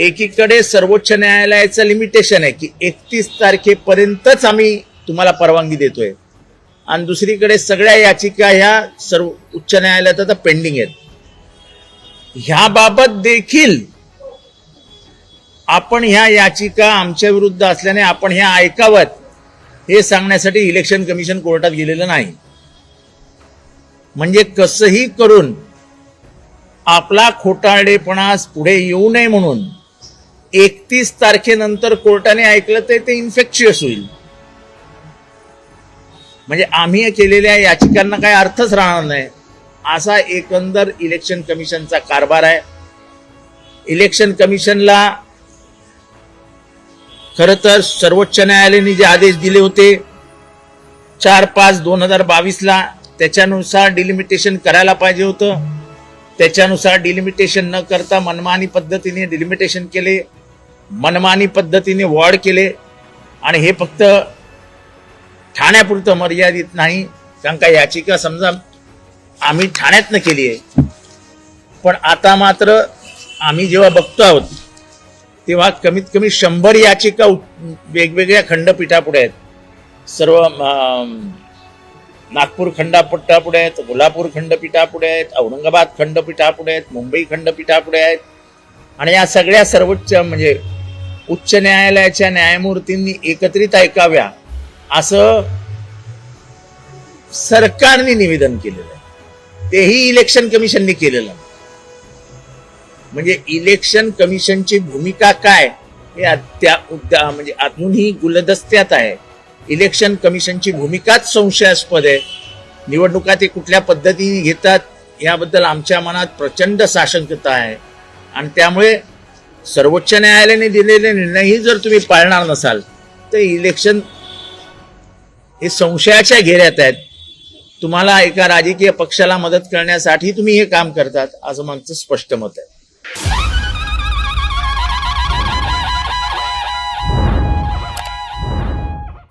एकीकडे सर्वोच्च न्यायालयाचं लिमिटेशन आहे की एकतीस तारखेपर्यंतच आम्ही तुम्हाला परवानगी देतोय. आणि दुसरीकडे सगळ्या याचिका ह्या सर्व उच्च न्यायालयात आता पेंडिंग आहेत. ह्याबाबत देखील आपण ह्या याचिका आमच्या विरुद्ध असल्याने आपण ह्या ऐकावत हे सांगण्यासाठी इलेक्शन कमिशन कोर्टात गेलेलं नाही. म्हणजे कसंही करून आपला खोटारडेपणास पुढे येऊ नये म्हणून एकतीस तारखेनंतर कोर्टाने ऐकलं तर ते इन्फेक्शियस होईल. म्हणजे आम्ही केलेल्या याचिकांना काही अर्थच राहणार नाही. असा एकंदर इलेक्शन कमिशनचा कारभार आहे. इलेक्शन कमिशनला खर तर सर्वोच्च न्यायालयाने जे आदेश दिले होते चार पाच दोन हजार बावीसला त्याच्यानुसार डिलिमिटेशन करायला पाहिजे होतं. त्याच्यानुसार डिलिमिटेशन न करता मनमानी पद्धतीने डिलिमिटेशन केले. मनमानी पद्धतीने वॉर्ड केले. आणि हे फक्त ठाण्यापुरतं मर्यादित नाही कारण का याचिका समजा आम्ही ठाण्यातनं केली आहे. पण आता मात्र आम्ही जेव्हा बघतो आहोत तेव्हा कमीत कमी शंभर याचिका वेगवेगळ्या खंडपीठापुढे आहेत. सर्व नागपूर खंडपीठापुढे आहेत कोल्हापूर खंडपीठापुढे आहेत औरंगाबाद खंडपीठापुढे आहेत मुंबई खंडपीठापुढे आहेत. आणि या सगळ्या सर्वोच्च म्हणजे उच्च न्यायालयाच्या न्यायमूर्तींनी एकत्रित ऐकाव्या असं सरकारने निवेदन केलेलं आहे. तेही इलेक्शन कमिशनने केलेलं म्हणजे इलेक्शन कमिशनची भूमिका काय हे त्या उद्या म्हणजे अजूनही गुलदस्त्यात आहे. इलेक्शन कमिशनची भूमिकाच संशयास्पद आहे. निवडणुका ते कुठल्या पद्धतीने घेतात याबद्दल आमच्या मनात प्रचंड साशंकता आहे. आणि त्यामुळे सर्वोच्च न्यायालयाने दिलेले निर्णयही जर तुम्ही पाळणार नसाल तर इलेक्शन हे संशयाच्या घेऱ्यात आहेत. तुम्हाला एका राजकीय पक्षाला मदत करण्यासाठी तुम्ही हे काम करतात असं माझं स्पष्ट मत आहे.